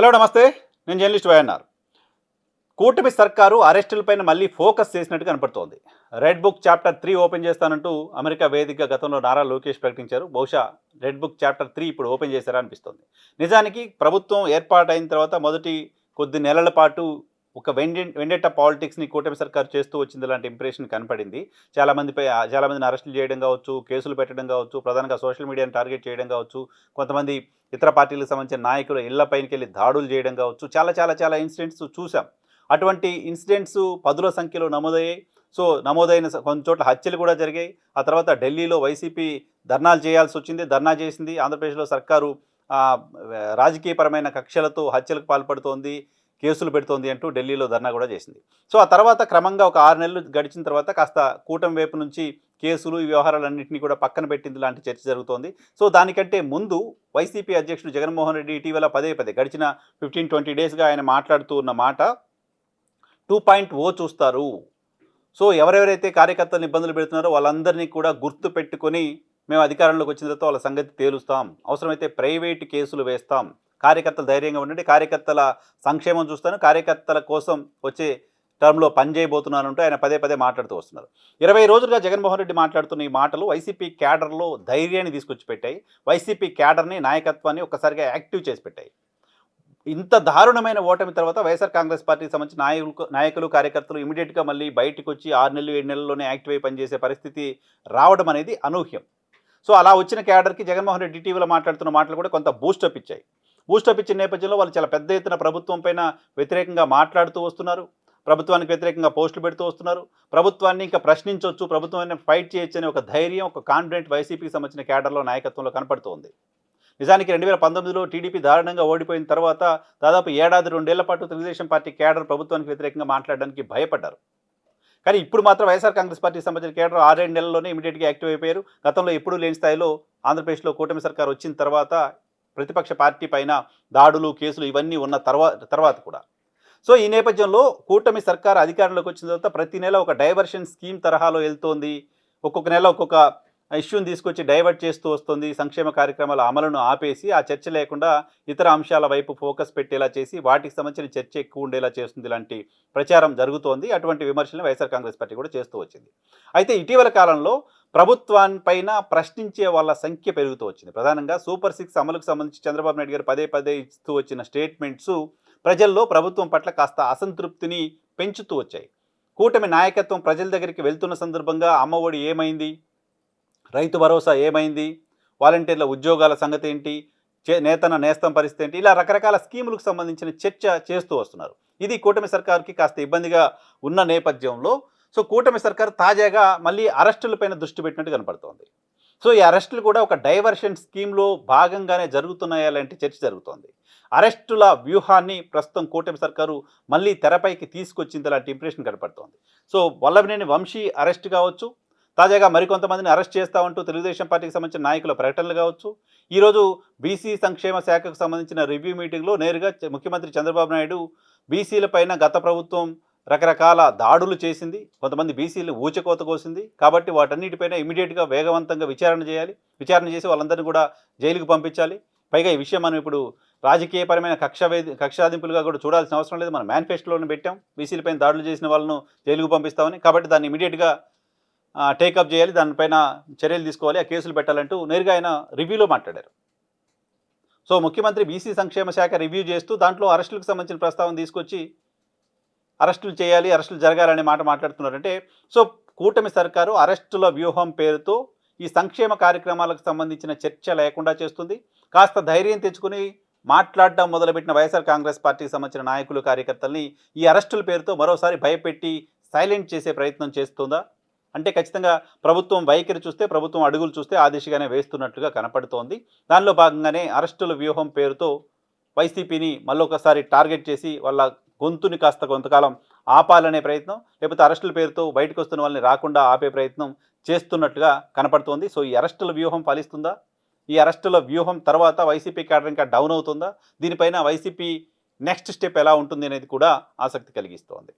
Hello నమస్తే. నేను journalist YNR. కూటమి సర్కారు అరెస్టులపైన మళ్ళీ ఫోకస్ చేసినట్టు కనపడుతోంది. Red book chapter three open చేస్తానంటూ America వేదిక గతంలో నారా లోకేష్ ప్రకటించారు. బహుశా రెడ్ బుక్ చాప్టర్ త్రీ ఇప్పుడు ఓపెన్ చేశారా అనిపిస్తుంది. నిజానికి ప్రభుత్వం ఏర్పాటైన తర్వాత మొదటి కొద్ది నెలల పాటు ఒక వెండి వెండెట్ట పాలిటిక్స్ని కూటమి సర్కారు చేస్తూ వచ్చింది లాంటి ఇంప్రెషన్ కనపడింది. చాలామందిపై చాలామందిని అరెస్టులు చేయడం కావచ్చు కేసులు పెట్టడం కావచ్చు ప్రధానంగా సోషల్ మీడియాను టార్గెట్ చేయడం కావచ్చు కొంతమంది ఇతర పార్టీలకు సంబంధించిన నాయకులు ఇళ్ళపైనకి వెళ్ళి దాడులు చేయడం కావచ్చు చాలా చాలా చాలా ఇన్సిడెంట్స్ చూసాం అటువంటి ఇన్సిడెంట్స్ పదుల సంఖ్యలో నమోదయ్యాయి. సో నమోదైన స- కొన్ని చోట్ల హత్యలు కూడా జరిగాయి. ఆ తర్వాత ఢిల్లీలో వైసీపీ ధర్నాలు చేయాల్సి వచ్చింది ధర్నా చేసింది. ఆంధ్రప్రదేశ్లో సర్కారు రాజకీయపరమైన కక్షలతో హత్యలకు పాల్పడుతోంది. కేసులు పెడుతోంది అంటూ ఢిల్లీలో ధర్నా కూడా చేసింది. సో ఆ తర్వాత క్రమంగా ఒక ఆరు నెలలు గడిచిన తర్వాత కాస్త కూటమి వైపు నుంచి కేసులు ఈ వ్యవహారాలన్నింటినీ కూడా పక్కన పెట్టింది లాంటి చర్చ జరుగుతోంది. సో దానికంటే ముందు వైసీపీ అధ్యక్షుడు జగన్మోహన్ రెడ్డి ఇటీవల పదే పదే గడిచిన ఫిఫ్టీన్ ట్వంటీ డేస్గా ఆయన మాట్లాడుతూ ఉన్న మాట టూ పాయింట్ ఓ చూస్తారు. సో ఎవరెవరైతే కార్యకర్తలను ఇబ్బందులు పెడుతున్నారో వాళ్ళందరినీ కూడా గుర్తు పెట్టుకొని మేము అధికారంలోకి వచ్చిన తర్వాత వాళ్ళ సంగతి తేలుస్తాం. అవసరమైతే ప్రైవేట్ కేసులు వేస్తాం. కార్యకర్తలు ధైర్యంగా ఉండండి. కార్యకర్తల సంక్షేమం చూస్తాను. కార్యకర్తల కోసం వచ్చే టర్మ్లో పనిచేయబోతున్నానంటూ ఆయన పదే పదే మాట్లాడుతూ వస్తున్నారు. ఇరవై రోజులుగా జగన్మోహన్ రెడ్డి మాట్లాడుతున్న ఈ మాటలు వైసీపీ క్యాడర్లో ధైర్యాన్ని తీసుకొచ్చి పెట్టాయి వైసీపీ క్యాడర్ని నాయకత్వాన్ని ఒక్కసారిగా యాక్టివ్ చేసి పెట్టాయి ఇంత దారుణమైన ఓటమి తర్వాత వైఎస్ఆర్ కాంగ్రెస్ పార్టీకి సంబంధించిన నాయకులు నాయకులు కార్యకర్తలు ఇమీడియట్గా మళ్ళీ బయటకు వచ్చి ఆరు నెలలు ఏడు నెలల్లోనే యాక్టివ్ అయి పనిచేసే పరిస్థితి రావడం అనేది అనూహ్యం. సో అలా వచ్చిన క్యాడర్కి జగన్మోహన్ రెడ్డి టీవీలో మాట్లాడుతున్న మాటలు కూడా కొంత బూస్టప్ ఇచ్చాయి. బూస్టప్ ఇచ్చిన నేపథ్యంలో వాళ్ళు చాలా పెద్ద ఎత్తున ప్రభుత్వం పైన వ్యతిరేకంగా మాట్లాడుతూ వస్తున్నారు. ప్రభుత్వానికి వ్యతిరేకంగా పోస్టులు పెడుతూ వస్తున్నారు. ప్రభుత్వాన్ని ఇంకా ప్రశ్నించవచ్చు ప్రభుత్వాన్ని ఫైట్ చేయొచ్చు అనే ఒక ధైర్యం ఒక కాన్ఫిడెంట్ వైసీపీకి సంబంధించిన కేడర్లో నాయకత్వంలో కనపడుతోంది. నిజానికి రెండు వేల పంతొమ్మిదిలో టీడీపీ దారుణంగా ఓడిపోయిన తర్వాత దాదాపు ఏడాది రెండేళ్ళ పాటు తెలుగుదేశం పార్టీ కేడర్ ప్రభుత్వానికి వ్యతిరేకంగా మాట్లాడడానికి భయపడ్డారు. కానీ ఇప్పుడు మాత్రం వైఎస్ఆర్ కాంగ్రెస్ పార్టీకి సంబంధించిన కేడర్ ఆరేడు నెలల్లోనే ఇమీడియట్గా యాక్టివ్ అయిపోయారు. గతంలో ఎప్పుడూ లేని స్థాయిలో ఆంధ్రప్రదేశ్లో కూటమి సర్కార్ వచ్చిన తర్వాత ప్రతిపక్ష పార్టీ పైన దాడులు కేసులు ఇవన్నీ ఉన్న తర్వాత తర్వాత కూడా. సో ఈ నేపథ్యంలో కూటమి సర్కార్ అధికారంలోకి వచ్చిన తర్వాత ప్రతి నెల ఒక డైవర్షన్ స్కీమ్ తరహాలో వెళ్తోంది. ఒక్కొక్క నెల ఒక్కొక్క ఇష్యూని తీసుకొచ్చి డైవర్ట్ చేస్తూ వస్తుంది. సంక్షేమ కార్యక్రమాల అమలును ఆపేసి ఆ చర్చ లేకుండా ఇతర అంశాల వైపు ఫోకస్ పెట్టేలా చేసి వాటికి సంబంధించిన చర్చ ఎక్కువ ఉండేలా చేస్తుంది ఇలాంటి ప్రచారం జరుగుతోంది. అటువంటి విమర్శలను వైఎస్ఆర్ కాంగ్రెస్ పార్టీ కూడా చేస్తూ వచ్చింది. అయితే ఇటీవల కాలంలో ప్రభుత్వాన్పైన ప్రశ్నించే వాళ్ళ సంఖ్య పెరుగుతూ వచ్చింది. ప్రధానంగా సూపర్ సిక్స్ అమలుకు సంబంధించి చంద్రబాబు నాయుడు గారు పదే పదే ఇస్తూ వచ్చిన స్టేట్మెంట్స్ ప్రజల్లో ప్రభుత్వం పట్ల కాస్త అసంతృప్తిని పెంచుతూ వచ్చాయి. కూటమి నాయకత్వం ప్రజల దగ్గరికి వెళ్తున్న సందర్భంగా అమ్మఒడి ఏమైంది? రైతు భరోసా ఏమైంది? వాలంటీర్ల ఉద్యోగాల సంగతి ఏంటి? చే నేతన నేస్తం పరిస్థితి ఏంటి? ఇలా రకరకాల స్కీములకు సంబంధించిన చర్చ చేస్తూ వస్తున్నారు. ఇది కూటమి సర్కార్కి కాస్త ఇబ్బందిగా ఉన్న నేపథ్యంలో సో కూటమి సర్కార్ తాజాగా మళ్ళీ అరెస్టులపైన దృష్టి పెట్టినట్టు కనపడుతోంది. సో ఈ అరెస్టులు కూడా ఒక డైవర్షన్ స్కీమ్లో భాగంగానే జరుగుతున్నాయా లాంటి చర్చ జరుగుతోంది. అరెస్టుల వ్యూహాన్ని ప్రస్తుతం కూటమి సర్కారు మళ్ళీ తెరపైకి తీసుకొచ్చింది లాంటి ఇంప్రెషన్ కనపడుతోంది. సో వల్లభనేని వంశీ అరెస్ట్ కావచ్చు తాజాగా మరికొంతమందిని అరెస్ట్ చేస్తా ఉంటూ తెలుగుదేశం పార్టీకి సంబంధించిన నాయకుల ప్రకటనలు కావచ్చు. ఈరోజు బీసీ సంక్షేమ శాఖకు సంబంధించిన రివ్యూ మీటింగ్లో నేరుగా ముఖ్యమంత్రి చంద్రబాబు నాయుడు బీసీల పైన గత ప్రభుత్వం రకరకాల దాడులు చేసింది. కొంతమంది బీసీలు ఊచకోత కోసింది. కాబట్టి వాటన్నిటిపైన ఇమీడియట్గా వేగవంతంగా విచారణ చేయాలి. విచారణ చేసి వాళ్ళందరినీ కూడా జైలుకు పంపించాలి. పైగా ఈ విషయం మనం ఇప్పుడు రాజకీయపరమైన కక్ష కక్షాదింపులుగా కూడా చూడాల్సిన అవసరం లేదు. మనం మేనిఫెస్టోలోనే పెట్టాం. బీసీలపైన దాడులు చేసిన వాళ్ళను జైలుకు పంపిస్తామని. కాబట్టి దాన్ని ఇమీడియట్గా టేకప్ చేయాలి దానిపైన చర్యలు తీసుకోవాలి ఆ కేసులు పెట్టాలంటూ నేరుగా ఆయన రివ్యూలో మాట్లాడారు. సో ముఖ్యమంత్రి బీసీ సంక్షేమ శాఖ రివ్యూ చేస్తూ దాంట్లో అరెస్టులకు సంబంధించిన ప్రస్తావన తీసుకొచ్చి అరెస్టులు చేయాలి అరెస్టులు జరగాలనే మాట మాట్లాడుతున్నారంటే సో కూటమి సర్కారు అరెస్టుల వ్యూహం పేరుతో ఈ సంక్షేమ కార్యక్రమాలకు సంబంధించిన చర్చ లేకుండా చేస్తుంది. కాస్త ధైర్యం తెచ్చుకుని మాట్లాడడం మొదలుపెట్టిన వైఎస్ఆర్ కాంగ్రెస్ పార్టీకి సంబంధించిన నాయకులు కార్యకర్తల్ని ఈ అరెస్టుల పేరుతో మరోసారి భయపెట్టి సైలెంట్ చేసే ప్రయత్నం చేస్తుందా? అంటే ఖచ్చితంగా ప్రభుత్వం వైఖరి చూస్తే ప్రభుత్వం అడుగులు చూస్తే ఆ దిశగానే వేస్తున్నట్లుగా కనపడుతోంది. దానిలో భాగంగానే అరెస్టుల వ్యూహం పేరుతో వైసీపీని మళ్ళొకసారి టార్గెట్ చేసి వాళ్ళ గొంతుని కాస్త కొంతకాలం ఆపాలనే ప్రయత్నం లేకపోతే అరెస్టుల పేరుతో బయటకు వస్తున్న వాళ్ళని రాకుండా ఆపే ప్రయత్నం చేస్తున్నట్టుగా కనపడుతోంది. సో ఈ అరెస్టుల వ్యూహం ఫలిస్తుందా? ఈ అరెస్టుల వ్యూహం తర్వాత వైసీపీ క్యాడర్ ఇంకా డౌన్ అవుతుందా? దీనిపైన వైసీపీ నెక్స్ట్ స్టెప్ ఎలా ఉంటుంది అనేది కూడా ఆసక్తి కలిగిస్తోంది.